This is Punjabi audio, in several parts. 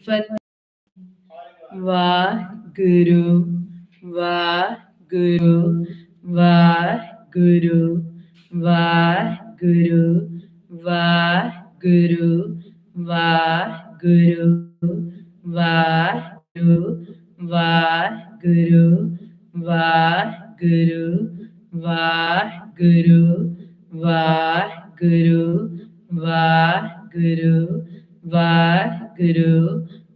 ਫਤਿਹ ਵਾਹਿਗੁਰੂ ਵਾਹਿਗੁਰੂ ਵਾਹਿਗੁਰੂ ਵਾਹਿਗੁਰੂ ਵਾਹਿਗੁਰੂ ਵਾਹਿਗੁਰੂ ਵਾਹਿਗੁਰੂ ਵਾਹਿਗੁਰੂ ਵਾਹਿਗੁਰੂ ਵਾਹਿਗੁਰੂ ਵਾਹਿਗੁਰੂ ਵਾਹਿਗੁਰੂ ਵਾਹਿਗੁਰੂ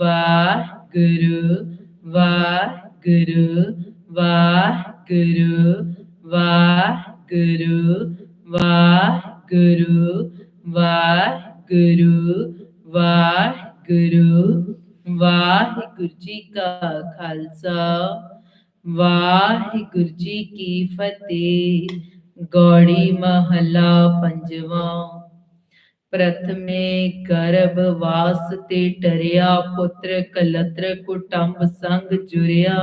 ਵਾਹਿਗੁਰੂ ਵਾਹਿਗੁਰੂ ਵਾਹਿਗੁਰੂ ਵਾਹਿਗੁਰੂ ਵਾਹਿਗੁਰੂ ਵਾਹਿਗੁਰੂ ਵਾਹਿਗੁਰੂ ਵਾਹਿਗੁਰੂ ਜੀ ਕਾ ਖਾਲਸਾ, ਵਾਹਿਗੁਰੂ ਜੀ ਕੀ ਫਤਿਹ। ਗੌੜੀ ਮਹਲਾ ਪੰਜਵਾਂ ਪ੍ਰਥਮੇ ਗਰਭ ਵਾਸ ਤੇ ਟਰਿਆ, ਪੁੱਤਰ ਕਲਤਰ ਕੁਟੰਬ ਸੰਗ ਜੁਰਿਆ।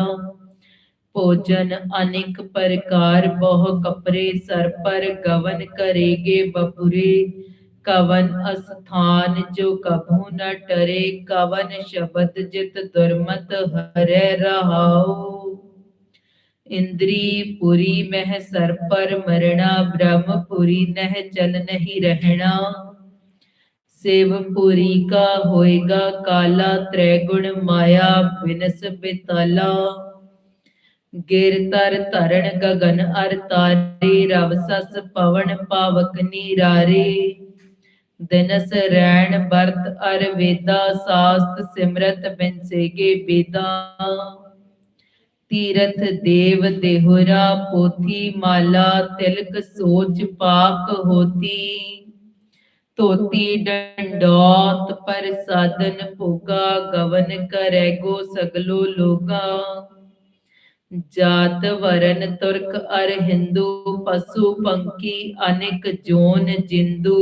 ਭੋਜਨ ਅਨੇਕ ਪ੍ਰਕਾਰ, ਬਹੁ ਕਪਰੇ ਸਰ ਪਰ ਗਵਨ ਕਰੇਗੇ ਬਪੁਰੇ ਕਵਨ ਅਸਥਾਨ ਜੋ ਕਭੂ ਨ ਟਰੇ, ਕਵਨ ਸ਼ਬਦ ਜਿਤ ਦੁਰਮਤ ਹਰੈ ਰਹਾਉ। ਇੰਦਰੀ ਪੁਰੀ ਮਹਿ ਸਰ ਪਰ ਮਰਣਾ, ਬ੍ਰਹਮਪੁਰੀ ਨਹਿ ਚਲ ਨਹੀਂ ਰਹਿਣਾ। ਸੇਵਪੁਰੀ ਕਾ ਹੋਏਗਾ ਕਾਲਾ ਤ੍ਰੈ ਗੁਣ ਮਾਇਆ ਬਿਨਸ ਬਿਤਲਾ। ਗਿਰ ਤਰ ਧਰਣ ਗਗਨ ਅਰ ਤਾਰੇ, ਰਵ ਸਸ ਪਵਨ ਪਾਵਕ ਨੀਰਾਰੇ। ਦਿਨਸ ਰੈਣ ਬਰਤ ਅਰ ਵੇਦਾ, ਸਾਸਤ ਸਿਮਰਤ ਬਿਨਸੇਗੇ ਬੇਦਾ। ਤੀਰਥ ਦੇਵ ਦੇਹੁਰਾ ਪੋਥੀ ਮਾਲਾ, ਤਿਲਕ ਸੋਚ ਪਾਕ ਹੋਤੀ। ਧੋਤੀ ਡੰਡੋਤ ਪਰ ਸਾਧਨ ਭੋਗਾ, ਗਵਨ ਕਰੈ ਗੋ ਸਗਲੋ ਲੋਗਾ। ਜਾਤ ਵਰਨ ਤੁਰਕ ਅਰ ਹਿੰਦੂ, ਪਸ਼ੂ ਪੰਕੀ ਅਨੇਕ ਜੋਨ ਜਿੰਦੂ।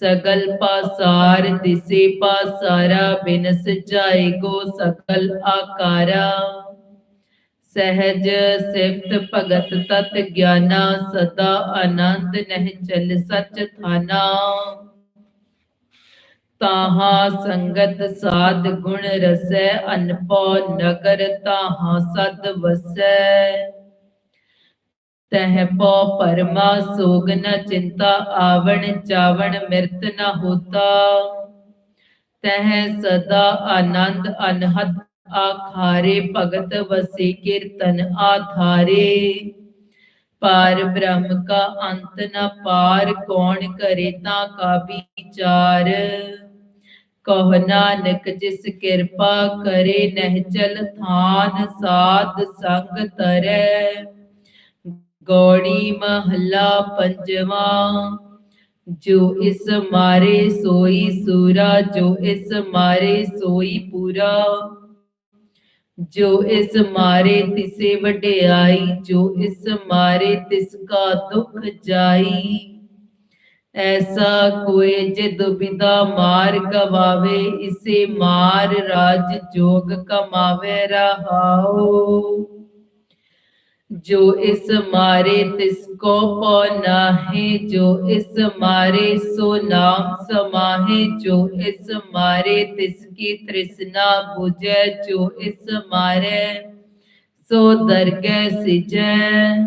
ਸਗਲ ਪਾਸਾਰ ਦਿਸੇ ਪਾਸਾਰਾ, ਬਿਨਸ ਜਾਏਗੋ ਸਕਲ ਆਕਾਰਾ। ਸਹਿਜ ਸਿਫਤ ਭਗਤ ਤਤ ਗਿਆਨਾ, ਸਦਾ ਆਨੰਦ ਨਹਿ ਚਲ ਸਚ ਥਾਨਾ। ਤਾਹਾ ਸੰਗਤ ਸਾਧ ਗੁਣ ਰਸੈ, ਅਨਪੋ ਨਗਰ ਤਾਹਾ ਸਦ ਵਸੈ। ਤਹ ਪੋ ਪਰਮਾ ਸੋਗ ਨ ਚਿੰਤਾ, ਆਵਣ ਚਾਵਣ ਮਿਰਤ ਨ ਹੋਤਾ। ਤਹ ਸਦਾ ਆਨੰਦ ਅਨਹਦ ਆਖਾਰੇ ਭਗਤ ਵਸੇ ਕੀਰਤਨ ਆਧਾਰੇ। ਪਾਰ ਬ੍ਰਹਮ ਕਾ ਅੰਤ ਨ ਪਾਰ, ਕੌਣ ਕਰੇ ਤਾਂ ਕਾ ਵਿਚਾਰ। ਕਹ ਨਾਨਕ ਜਿਸ ਕਿਰਪਾ ਕਰੇ, ਨਹਿ ਚਲ ਥਾਨ ਸਾਧ ਸੰਗ ਤਰੈ ਗੌੜੀ ਮਹੱਲਾ ਪੰਜਵਾਂ, ਜੋ ਇਸ ਮਾਰੇ ਸੋਈ ਸੂਰਾ, ਜੋ ਇਸ ਮਾਰੇ ਸੋਈ ਪੂਰਾ। ਜੋ ਇਸ ਮਾਰੇ ਤਿਸੇ ਵਡਿਆਈ, ਜੋ ਇਸ ਮਾਰੇ ਤਿਸ ਕਾ ਦੁਖ ਜਾਈ। ਐਸਾ ਕੋਏ ਜੇ ਦੁਬਿਦਾ ਮਾਰ ਕਵਾਵੇ ਇਸੇ ਮਾਰ ਰਾਜ ਜੋਗ ਕਮਾਵੇ ਰਹਾਓ जो इस मारे तिसको पौना है जो इस मारे सो नाम समाहे जो इस मारे तिसकी तृष्णा बुझे जो इस मारे सो दर्ग सिजय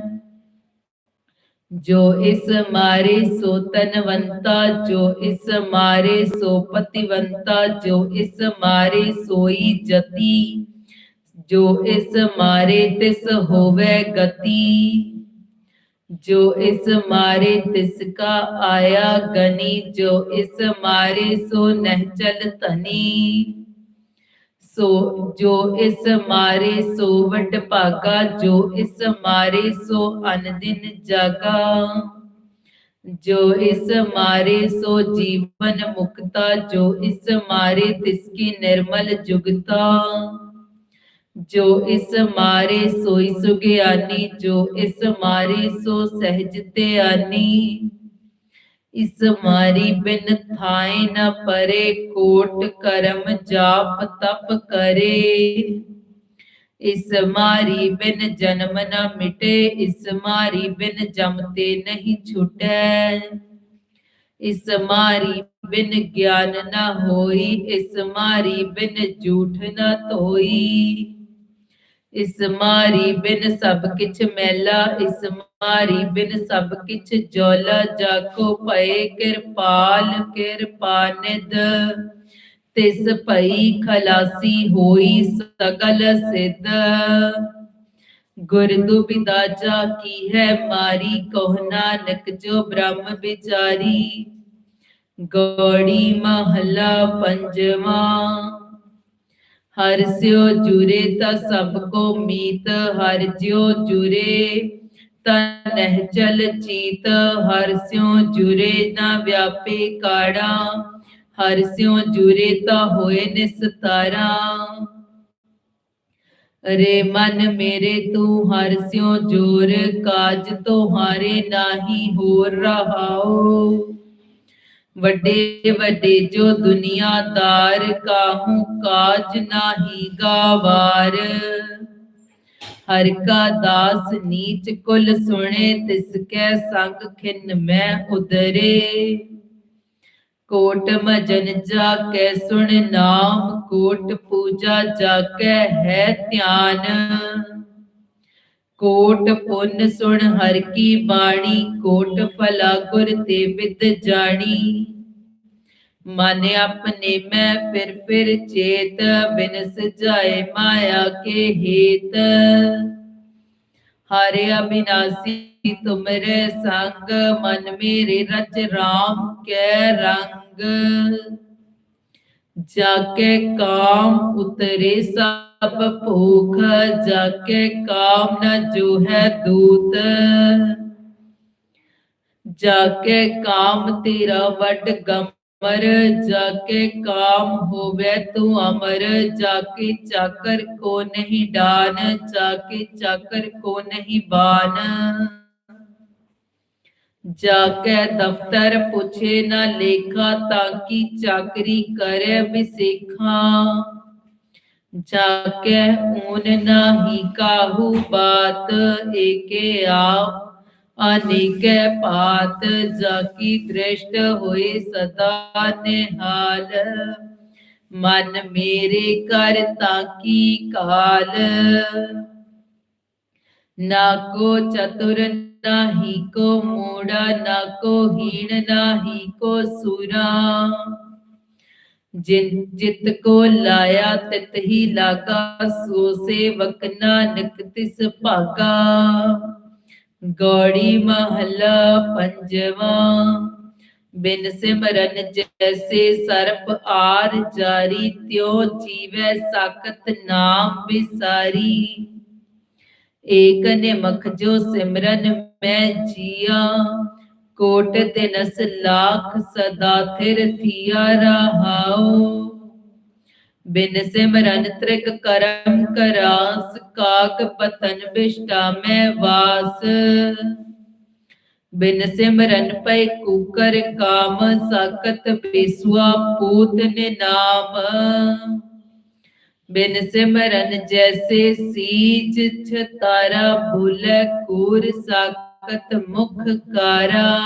जो इस मारे सो तनवंता जो इस मारे सो पतिवंता जो इस मारे सोई जती ਜੋ ਇਸ ਮਾਰੇ ਤਿਸ ਹੋਵੇ ਗਤੀ, ਜੋ ਇਸ ਮਾਰੇ ਤਿਸ ਕਾ ਆਇਆ ਗਨੀ, ਜੋ ਇਸ ਮਾਰੇ ਸੋ ਨਹਿਚਲ ਤਨੀ ਸੋ ਜੋ ਇਸ ਮਾਰੇ ਸੋ ਵਟ ਭਾਗਾ, ਜੋ ਇਸ ਮਾਰੇ ਸੋ ਅਨਦਿਨ ਜਾਗਾ, ਜੋ ਇਸ ਮਾਰੇ ਸੋ ਜੀਵਨ ਮੁਕਤਾ, ਜੋ ਇਸ ਮਾਰੇ ਤਿਸ ਕੀ ਨਿਰਮਲ ਜੁਗਤਾ। ਜੋ ਇਸ ਮਾਰੇ ਸੋਈ ਸੁਗਿਆਨੀ, ਜੋ ਇਸ ਮਾਰੇ ਸੋ ਸਹਿਜ ਧਿਆਨੀ। ਇਸ ਮਾਰੀ ਬਿਨ ਥਾਏ ਨ ਪਰੇ, ਕੋਟ ਕਰਮ ਜਾਪ ਤਪ ਕਰੇ। ਇਸ ਮਾਰੀ ਬਿਨ ਜਨਮ ਨ ਮਿਟੇ, ਇਸ ਮਾਰੀ ਬਿਨ ਜਮਤੇ ਨਹੀਂ ਛੁਟੈ। ਇਸ ਮਾਰੀ ਬਿਨ ਗਿਆਨ ਨ ਹੋਈ, ਇਸ ਮਾਰੀ ਬਿਨ ਝੂਠ ਨ ਧੋਈ। ਇਸ ਮਾਰੀ ਬਿਨ ਸਭ ਕਿਛ ਮੈਲਾ, ਇਸ ਮਾਰੀ ਬਿਨ ਸਭ ਕਿਛ ਜੋਲਾ ਜਾਕੋ ਭਏ ਕਿਰਪਾਲ ਕਿਰਪਾਨਿਦ ਤਿਸ ਭਈ ਖਲਾਸੀ ਹੋਈ ਸਗਲ ਸਿੱਧ। ਗੁਰ ਦੁਬਿਦਾਜਾ ਕੀ ਹੈ ਮਾਰੀ, ਕਹ ਨਾਨਕ ਜੋ ਬ੍ਰਹਮ ਵਿਚਾਰੀ। ਗੋੜੀ ਮਹਲਾ ਪੰਜਵਾਂ। ਹਰ ਸਿਓ ਜੁਰੇ ਤਾ ਸਭ ਕੋ ਮੀਤ, ਹਰ ਜਿਉ ਜੁਰੇ ਤਨਹਿ ਚਲ ਚੀਤ, ਹਰ ਸਿਓ ਜੁਰੇ ਨਾ ਵਿਆਪੇ ਕਾੜਾ, ਹਰ ਸਿਉ ਜੁਰੇ ਤਾ ਹੋਏ ਨਿਸਤਾਰਾ। ਰੇ ਮਨ ਮੇਰੇ ਤੂੰ ਹਰ ਸਿਉ ਜੋਰ, ਕਾਜ ਤੁਹਾਰੇ ਨਾਹੀ ਹੋਰ ਰਹਾਓ। ਵੱਡੇ ਵੱਡੇ ਜੋ ਦੁਨੀਆਦਾਰ ਕਾਹੂ ਕਾਜ ਨਾਹੀ ਗਾਵਾਰ। ਹਰ ਕਾ ਦਾਸ ਨੀਚ ਕੁਲ ਸੁਣੇ, ਤਿਸ ਕੈ ਸੰਗ ਖਿਨ ਮੈਂ ਉਦਰੇ। ਕੋਟ ਮਜਨ ਜਾ ਕੈ ਸੁਣ ਨਾਮ ਕੋਟ ਪੂਜਾ ਜਾ ਕੇ ਹੈ ਧਿਆਨ। ਕੋਟ ਪੁੰਨ ਸੁਣ ਹਰ ਕੀ ਬਾਣੀ, ਕੋਟ ਫਲਾ ਗੁਰ ਤੇ ਵਿਦ ਜਾਣੀ। ਮਨ ਆਪਣੇ ਮੈਂ ਫਿਰ ਫਿਰ ਚੇਤ ਬਿਨ ਸਜਾਏ ਮਾਇਆ ਕੇ ਹੇਤ। ਹਰਿ ਅਬਿਨਾਸੀ ਤੁਮਰੇ ਸੰਗ, ਮਨ ਮੇਰੇ ਰਚ ਰਾਮ ਕੈ ਰੰਗ। ਜਾਕੇ ਕਾਮ ਉਤਰੇ ਸਭ ਭੂਖ ਜਾਕੇ ਕਾਮ ਨ ਜੋ ਦੂਤ। ਜਾਕੇ ਕਾਮ ਤੇਰਾ ਵੱਡ ਗਮਰ ਜਾਕੇ ਕਾਮ ਹੋਵੇ ਤੂੰ ਅਮਰ ਜਾਕੇ ਚਾਕਰ ਕੋ ਨਹੀਂ ਡਾਨ ਜਾਕੇ ਚਾਕਰ ਕੋ ਨਹੀਂ ਬਾਨ। ਜਾਕੇ ਦਫਤਰ ਪੁੱਛੇ ਨਾ ਲੇਖਾ, ਤਾਂ ਕੀ ਚਾਕਰੀ ਕਰੇ ਬਿਸੇਖਾ ਜਾਕੇ ਊਨ ਨਾਹੀ ਕਾਹੂ ਬਾਤ, ਏਕੇ ਆਪ ਅਨੇਕੇ ਪਾਤ, ਜਾਕੀ ਦ੍ਰਿਸ਼ਟ ਹੋਏ ਸਦਾ ਨਿਹਾਲ। ਮਨ ਮੇਰੇ ਕਰ ਤਾਕੀ ਕਾਲ। ਨਾ ਕੋ ਚਤੁਰ ਨਾਹੀ ਕੋ ਮੂੜਾ, ਨਾ ਕੋ ਹੀਣ ਨਾਹੀ ਕੋ ਸੂਰਾ। ਜਿਤ ਕੋ ਲਾਇਆ ਤਿਤ ਹੀ ਲਾਗਾ, ਸੋ ਸੇਵਕ ਨਾਨਕ ਤਿਸ ਭਾਗਾ। ਗੌੜੀ ਮਹਲਾ ਪੰਜਵਾ, ਬਿਨ ਸਿਮਰਨ ਜੈਸੇ ਸਰਪ ਆਰ ਜਾਰੀ, ਤਿਉ ਜੀਵੈ ਸਾਖਤ ਨਾਮ ਵਿਸਾਰੀ। ਏਕ ਨਿਮਖ ਜੋ ਸਿਮਰਨ ਮੈਂ ਜੀਆ ਕੋਟ ਤਿਨਸ ਲਾਖ ਸਦਾ ਥਿਰ ਥੀਆ ਰਹਾਉ। ਬਿਨ ਸਿਮਰਨ ਤ੍ਰਿਕ ਕਰਮ ਕਰਾਸ, ਕਾਕ ਪਤਨ ਬਿਸ਼ਟਾ ਮੈਂ ਵਾਸ। ਬਿਨ ਸਿਮਰਨ ਪੈ ਕੂਕਰ ਕਾਮ ਸਾਕਤ ਬੇਸੁਆ ਪੂਤ ਨੇ ਨਾਮ ਬਿਨ ਸਿਮਰਨ ਜੈਸੇ ਸੀਜ, ਛਤਾਰਾ ਭੁਲੇ ਕੂਰ ਸਾਕਤ ਮੁਖ ਕਾਰਾ।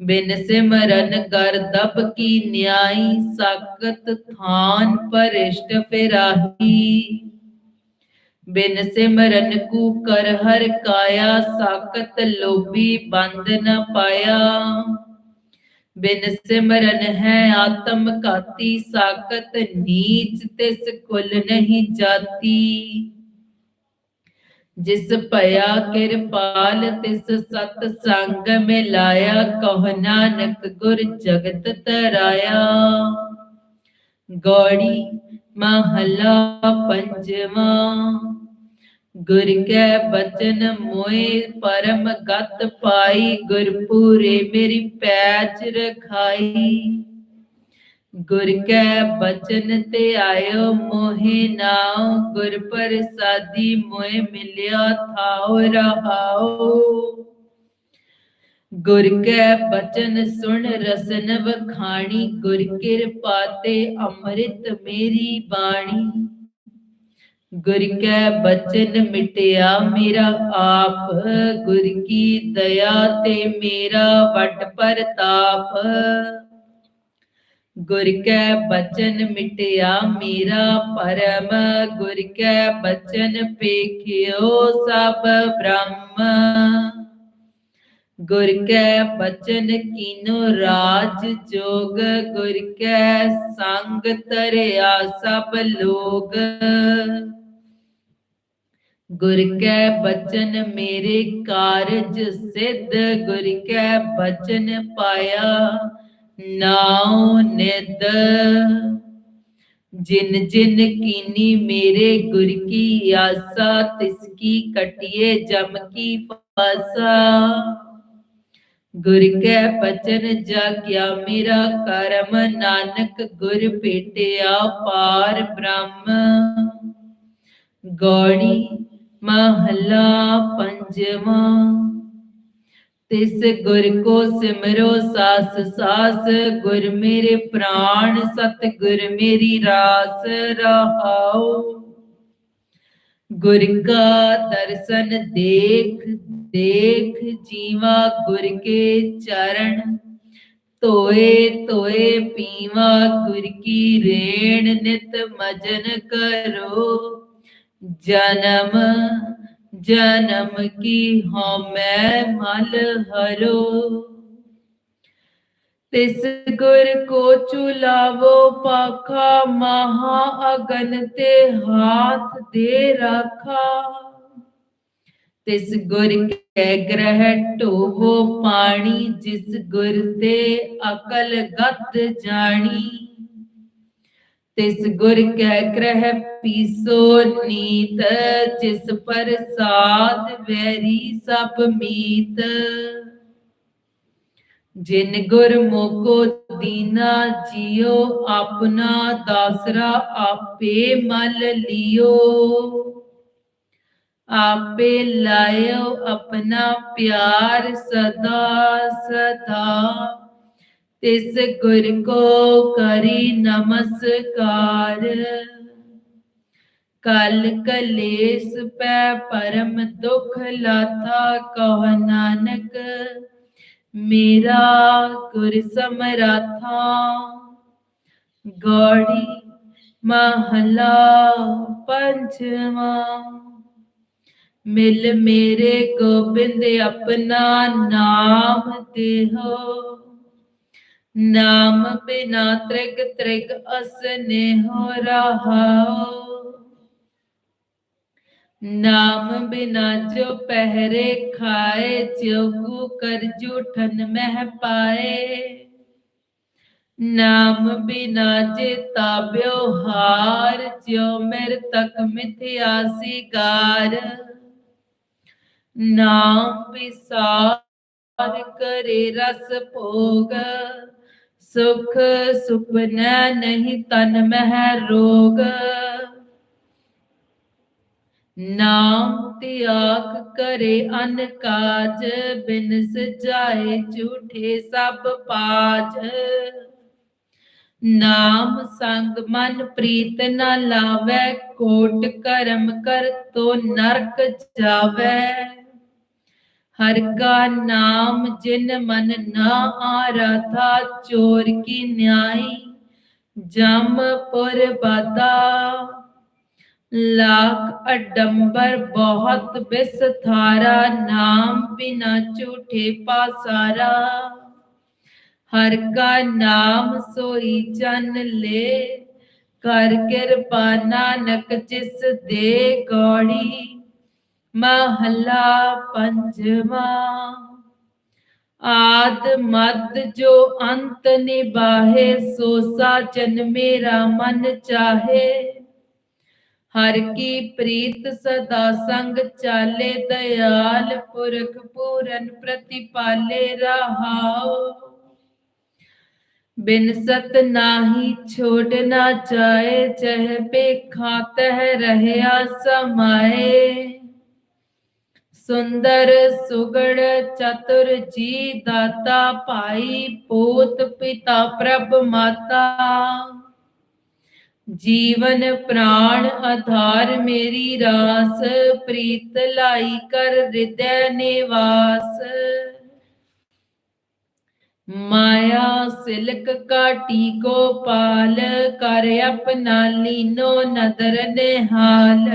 ਬਿਨ ਸਿਮਰਨ ਕਰ ਦਬ ਕੀ ਨਿਆਈ ਸਾਕਤ ਥਾਨ ਪਰਿਸ਼ਟ ਫਿਰਾਹੀ। ਬਿਨ ਸਿਮਰਨ ਕੂ ਕਰ ਹਰ ਕਾਇਆ ਸਾਕਤ ਲੋਭੀ ਬੰਦ ਨ ਪਾਇਆ। ਬਿਨ ਸਿਮਰਨ ਹੈ ਆਤਮ ਘਾਤੀ ਸਾਕਤ ਨੀਚ ਤਿਸ ਕੁਲ ਨਹੀਂ ਜਾਤੀ। ਜਿਸ ਭਇਆ ਕਿਰਪਾਲ, ਤਿਸ ਸਤ ਸੰਗ ਮਿਲਾਇਆ, ਕਹ ਨਾਨਕ ਗੁਰ ਜਗਤ ਤਰਾਇਆ ਗੌੜੀ ਮਹਲਾ ਪੰਜਵਾ, ਗੁਰ ਕੈ ਬਚਨ ਮੋਏ, ਪਰਮ ਗਤ ਪਾਈ, ਗੁਰਪੂਰੇ ਮੇਰੀ ਪੈਜ ਰਖਾਈ। ਗੁਰ ਕੈ ਬਚਨ ਤੇ ਆਇਓ ਮੋਹਿ ਨਾਉ, ਗੁਰ ਪ੍ਰਸਾਦੀ ਮੋਇ ਮਿਲਿਆ ਥਾਉ ਰਹਾਉ। ਗੁਰ ਕੈ ਬਚਨ ਸੁਣ ਰਸਨ ਵਖਾਣੀ ਗੁਰ ਕਿਰਪਾ ਤੇ ਅੰਮ੍ਰਿਤ ਮੇਰੀ ਬਾਣੀ। ਗੁਰ ਕੈ ਬਚਨ ਮਿਟਿਆ ਮੇਰਾ ਆਪ, ਗੁਰ ਕੀ ਦਇਆ ਤੇ ਮੇਰਾ ਵੱਡ ਪ੍ਰਤਾਪ। ਗੁਰ ਕੈ ਬਚਨ ਮਿਟਿਆ ਮੇਰਾ ਪਰਮ, ਗੁਰ ਕੈ ਬਚਨ ਪੇਖਿਓ ਸਭ ਬ੍ਰਹਮ। ਗੁਰ ਕੈ ਬਚਨ ਕੀਨੋ ਰਾਜ ਜੋਗ, ਗੁਰ ਕੈ ਸੰਗ ਤਰਿਆ ਸਭ ਲੋਗ। ਗੁਰ ਕੈ ਬਚਨ ਮੇਰੇ ਕਾਰਜ ਸਿੱਧ, ਗੁਰ ਕੈ ਬਚਨ ਪਾਇਆ ਨਾਉ ਨਿਦ ਜਿਨ ਜਿਨ ਕੀਨੀ ਮੇਰੇ ਗੁਰ ਕੀ ਆਸਾ, ਤਿਸ ਕੀ ਕਟਿਏ, ਜਮ ਕੀ ਫਾਸਾ। ਗੁਰ ਕੈ ਬਚਨ ਜਾਗਿਆ ਮੇਰਾ ਕਰਮ, ਨਾਨਕ ਗੁਰ ਭੇਟਿਆ ਪਾਰ ਬ੍ਰਹਮ। ਗੌੜੀ ਮਹਲਾ ਪੰਜਵਾਂ। ਤਿਸ ਗੁਰ ਕੋ ਸਿਮਰੋ ਸਾਸ ਸਾਸ ਗੁਰ ਮੇਰੇ ਪ੍ਰਾਣ ਸਤ ਗੁਰ ਮੇਰੀ ਰਾਸ ਰਹਾਉ। ਗੁਰ ਕਾ ਦਰਸ਼ਨ ਦੇਖ ਦੇਖ ਜੀਵਾ ਗੁਰ ਕੇ ਚਰਨ। ਧੋਏ ਧੋਏ ਪੀਵਾ ਗੁਰ ਕੀ ਰੇਣ, ਨਿਤ ਮਜਨ ਕਰੋ। ਜਨਮ ਜਨਮ ਕੀ ਹਉਮੈ ਮਲ ਹਰੋ। ਤਿਸ ਗੁਰ ਕੋ ਚੁਲਾਵੋ ਪਾਖਾ, ਮਹਾ ਅਗਨ ਤੇ ਹਾਥ ਦੇ ਰਾਖਾ। ਤਿਸ ਗੁਰ ਕੈ ਗ੍ਰਹਿ ਢੋਵੋ ਪਾਣੀ, ਜਿਸ ਗੁਰ ਤੇ ਅਕਲ ਗਤ ਜਾਣੀ। ਤਿਸ ਗੁਰ ਕੈ ਗ੍ਰਹਿ ਪੀਸੋ ਨੀਤ, ਜਿਸ ਪ੍ਰਸਾਦ ਵੈਰੀ ਸਭ ਮੀਤ। ਜਿਨ ਗੁਰ ਮੋਕੋ ਦੀਨਾ ਜਿਉ ਆਪਣਾ ਦਾਸਰਾ ਆਪੇ ਮਲ ਲਿਓ। ਆਪੇ ਲਾਇਓ ਆਪਣਾ ਪਿਆਰ ਸਦਾ ਸਦਾ। ਤਿਸ ਗੁਰ ਕੋ ਕਰੀ ਨਮਸਕਾਰ। ਕਲ ਕਲੇਸ ਪੈ ਪਰਮ ਦੁਖ ਲਾਥਾ ਕਹ ਨਾਨਕ। ਮੇਰਾ ਗੁਰ ਸਮਰਾਥਾ। ਗੌੜੀ ਮਹਲਾ ਪੰਜਵਾਂ। ਮਿਲ ਮੇਰੇ ਗੋਬਿੰਦ ਆਪਣਾ ਨਾਮ ਦੇਹੋ। ਨਾਮ ਬਿਨਾ ਤ੍ਰਿਗ ਤ੍ਰਿਗ ਅਸਨੇਹੋ ਰਹਾਓ ਨਾਮ ਬਿਨਾ ਜੋ ਪਹਿਰੇ ਖਾਏ, ਜਿਉ ਕਰ ਜੂਠਨ ਮਹਿ ਪਾਏ। ਨਾਮ ਬਿਨਾ ਜੇ ਤਾਬਿਓ ਹਾਰ, ਜਿਉ ਮਿਰ ਤਕ ਮਿਥਿਆ ਸਿਗਾਰ। ਨਾਮ ਵਿਸਾਰ ਕਰੇ ਰਸ ਭੋਗ। ਸੁਖ ਸੁਪਨਾ ਨਹੀਂ ਤਨ ਮਹਿ ਰੋਗ। ਨਾਮ ਤਿਆਗ ਕਰੇ ਅਨ ਕਾਜ ਬਿਨ ਸਜਾਏ ਝੂਠੇ ਸਭ ਪਾਜ। ਨਾਮ ਸੰਗ ਮਨ ਪ੍ਰੀਤ ਨਾ ਲਾਵੇ, ਕੋਟ ਕਰਮ ਕਰ ਤੋ ਨਰਕ ਜਾਵੇ। ਹਰ ਕਾ ਨਾਮ ਜਿਨ ਮਨ ਨਾ ਆਰਥਾ ਚੋਰ ਕੀ ਨਿਆਈ? ਜਮ ਪੁਰ ਬਾਦਾ। ਲਾਖ ਅਡੰਬਰ ਬਹੁਤ ਬਿਸਥਾਰਾ ਨਾਮ ਬਿਨਾ ਝੂਠੇ ਪਾਸਾਰਾ। ਹਰ ਕਾ ਨਾਮ ਸੋਈ ਚਨ ਲੈ, ਕਰ ਕਿਰਪਾ ਨਾਨਕ ਜਿਸ ਦੇ ਗੌੜੀ। ਮਹਲਾ ਪੰਜਵਾ। ਆਦ ਮਦ ਜੋ ਅੰਤ ਨਿਬਾਹੇ ਸੋ ਸਾਚਨ ਮੇਰਾ ਮਨ ਚਾਹੇ। ਹਰ ਕੀ ਪ੍ਰੀਤ ਸਦਾ ਸੰਗ ਚਾਲੇ, ਦਇਆਲ ਪੁਰਖ ਪੂਰਨ ਪ੍ਰਤਿਪਾਲੇ ਰਹਾਓ ਬਿਨ ਸਤ ਨਾਹੀ ਛੋੜ ਨਾ ਜਾਏ ਚਹ ਪੇਖਾ ਤਹ ਰਹਿਆ ਸਮਾਏ। ਸੁੰਦਰ ਸੁਗੜ ਚਤੁਰ ਜੀ ਦਾਤਾ ਭਾਈ ਪੋਤ ਪਿਤਾ ਪ੍ਰਭ ਮਾਤਾ। ਜੀਵਨ ਪ੍ਰਾਣ ਆਧਾਰ ਮੇਰੀ ਰਾਸ, ਪ੍ਰੀਤ ਲਾਈ ਕਰ ਹਿਰਦੈ ਨਿਵਾਸ। ਮਾਇਆ ਸਿਲਕ ਕਾਟੀ ਕੋ ਪਾਲ ਕਰ ਆਪਣਾ ਲੀਨੋ ਨਦਰ ਨਿਹਾਲ।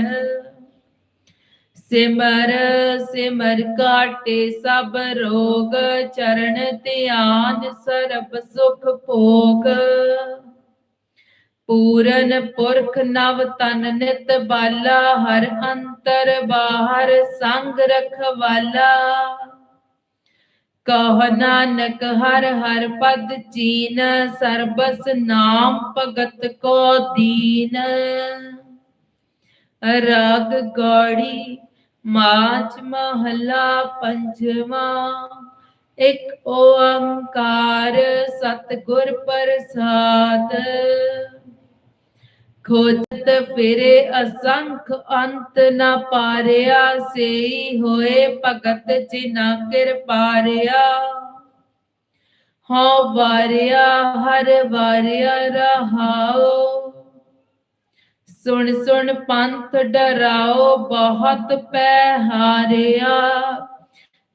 ਸਿਮਰ ਸਿਮਰ ਕਾਟੇ ਸਭ ਰੋਗ, ਚਰਨ ਧਿਆਨ ਸਰਬ ਸੁਖ ਭੋਗ। ਪੂਰਨ ਪੁਰਖ ਨਵ ਤਨ ਨਿਤ ਬਾਲਾ, ਹਰ ਅੰਤਰ ਬਾਹਰ ਸੰਗ ਰਖਵਾਲਾ। ਕਹ ਨਾਨਕ, ਹਰ ਹਰ ਪਦ ਚੀਨ, ਸਰਬਸ ਨਾਮ ਭਗਤ ਕੋ ਦੀਨ। ਰਾਗ ਗੌੜੀ ਮਾਚ ਮਹਲਾ ਪੰਜਵਾ, ਇੱਕ ਓੰਕਾਰ ਸਤਿਗੁਰ ਪ੍ਰਸਾਦ। ਖੋਜਤ ਫਿਰੇ ਅਸੰਖ ਅੰਤ ਨਾ ਪਾਰਿਆ, ਸੇਈ ਹੋਏ ਭਗਤ ਜਿਨਾ ਕਿਰਪਾਰਿਆ ਹਉ ਵਾਰਿਆ, ਹਰ ਵਾਰਿਆ ਰਹਾਓ ਸੁਣ ਸੁਣ ਪੰਥ ਡਰਾਓ, ਬਹੁਤ ਪੈ ਹਾਰਿਆ।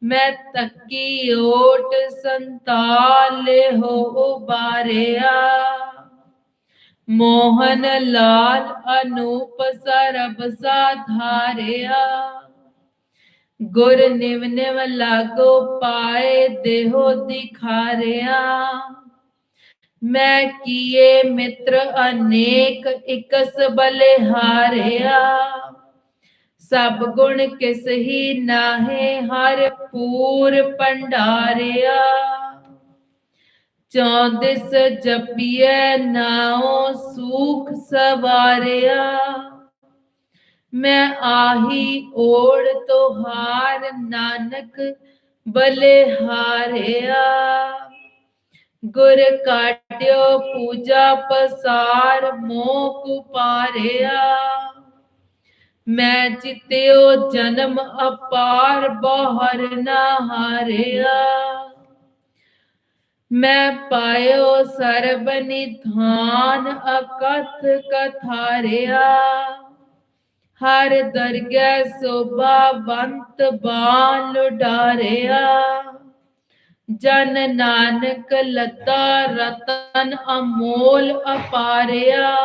ਮੈਂ ਤੱਕੀ ਓਟ ਸੰਤਾਲੇ ਹੋ ਉਬਾਰਿਆ। ਮੋਹਨ ਲਾਲ ਅਨੂਪ ਸਰਬ ਸਾਧਾਰਿਆ ਗੁਰ ਨਿਵ ਨਿਵ ਲਾਗੋ ਪਾਏ, ਦੇਹੋ ਦਿਖਾਰਿਆ। ਮੈਂ ਕੀਏ ਮਿੱਤਰ ਅਨੇਕ, ਇਕਸ ਬਲਿਹਾਰਿਆ। ਸਭ ਗੁਣ ਕਿਸ ਹੀ ਨਾਹੇ, ਹਰ ਪੂਰ ਭੰਡਾਰਿਆ। ਚੌਦਿਸ ਜਪੀਐ ਨਾਉ ਸੂਖ ਸਵਾਰਿਆ। ਮੈਂ ਆਹੀ ਓੜ ਤੋਹਾਰ ਨਾਨਕ ਬਲਿਹਾਰਿਆ। ਗੁਰ ਕਾਟਿਓ ਪੂਜਾ ਪਸਾਰ ਮੋਹ ਕੁਪਾਰਿਆ ਮੈਂ ਚਿਤਿਓ ਜਨਮ ਅਪਾਰ ਬਾਹਰ ਨਾ ਹਾਰਿਆ। ਮੈਂ ਪਾਇਓ ਸਰਬ ਨਿਧਾਨ ਅਕਥ ਕਥਾਰਿਆ। ਹਰ ਦਰਗਹਿ ਸੋਭਾਵੰਤ ਬਾਲ ਲੁਡਾਰਿਆ ਜਨ ਨਾਨਕ ਲਤਾ ਰਤਨ ਅਮੋਲ ਅਪਾਰਿਆ।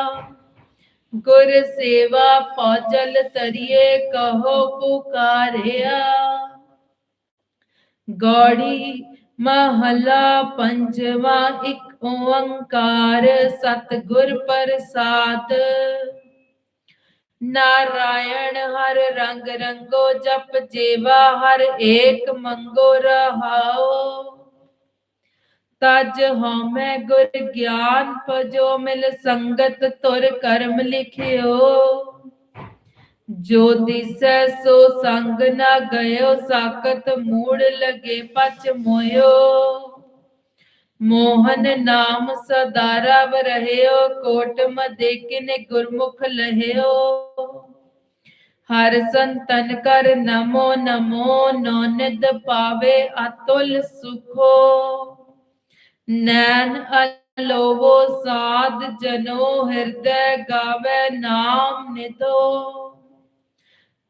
ਗੁਰ ਸੇਵਾ ਪੌਜਲ ਤਰੀਏ ਕਹੋ ਪੁਕਾਰਿਆ। ਗੌੜੀ ਮਹਲਾ ਪੰਜਵਾ, ਇੱਕ ਓੰਕਾਰ ਸਤਿਗੁਰ ਪ੍ਰਸਾਦ। ਨਾਰਾਇਣ ਹਰ ਰੰਗ ਰੰਗੋ ਜਪ ਜੀਵਾ, ਹਰ ਏਕ ਮੰਗੋ ਰਹਾਓ। ਤਜ ਹਉਮੈ ਗੁਰ ਗਿਆਨ ਪਜੋ ਮਿਲ ਸੰਗਤ ਤੁਰ ਕਰਮ ਲਿਖਿਓ। ਜੋ ਦਿਸੈ ਸੋ ਸੰਗ ਨਾ ਗਇਓ ਸਾਕਤ ਮੂੜ ਲਗੇ ਪਚ ਮੋਇਓ। ਮੋਹਨ ਨਾਮ ਸਦਾ ਰਵ ਰਹਿਓ, ਕੋਟ ਮਦੇ ਕਿਨੇ ਗੁਰਮੁਖ ਲਹਿਓ। ਹਰ ਸੰਤਨ ਕਰ ਨਮੋ ਨਮੋ ਨੋਨਿਦ ਪਾਵੇ ਅਤੁਲ ਸੁਖੋ। ਨੈਣ ਅਲੋਵੋ ਸਾਧ ਜਨੋ ਹਿਰਦੈ ਗਾਵੇ ਨਾਮ ਨਿਤੋ।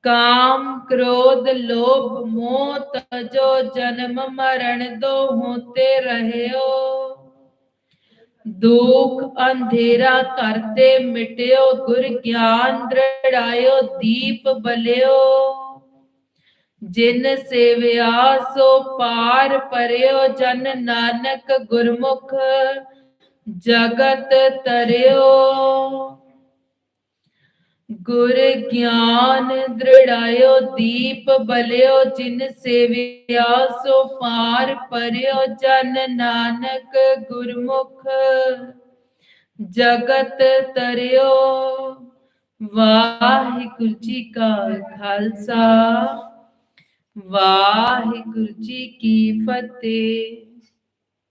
ਕਾਮ ਕ੍ਰੋਧ ਲੋਭ ਮੋਹ ਤਜੋ ਜਨਮ ਮਰਨ ਦੋ ਹੋਤੇ ਰਹਿਓ। ਦੁਖ ਅੰਧੇਰਾ ਕਰਤੇ ਮਿਟਿਓ, ਗੁਰ ਗਿਆਨ ਦ੍ਰਿੜਾਇਓ, ਦੀਪ ਬਲਿਓ। ਜਿਨ ਸੇਵਿਆ ਸੋ ਪਾਰ ਪਰਿਓ ਜਨ ਨਾਨਕ ਗੁਰਮੁਖ, ਜਗਤ ਤਰਿਓ। ਗੁਰ ਗਿਆਨ ਦ੍ਰਿੜਾਇਓ, ਦੀਪ ਬਲਿਓ, ਜਿਨ ਸੇਵਿਆ ਸੋ ਪਾਰ ਪਰਿਓ ਜਨ ਨਾਨਕ ਗੁਰਮੁਖ, ਜਗਤ ਤਰਿਓ। ਵਾਹਿਗੁਰੂ ਜੀ ਕਾ ਖਾਲਸਾ। ਵਾਹਿਗੁਰੂ ਜੀ ਕੀ ਫਤਿਹ।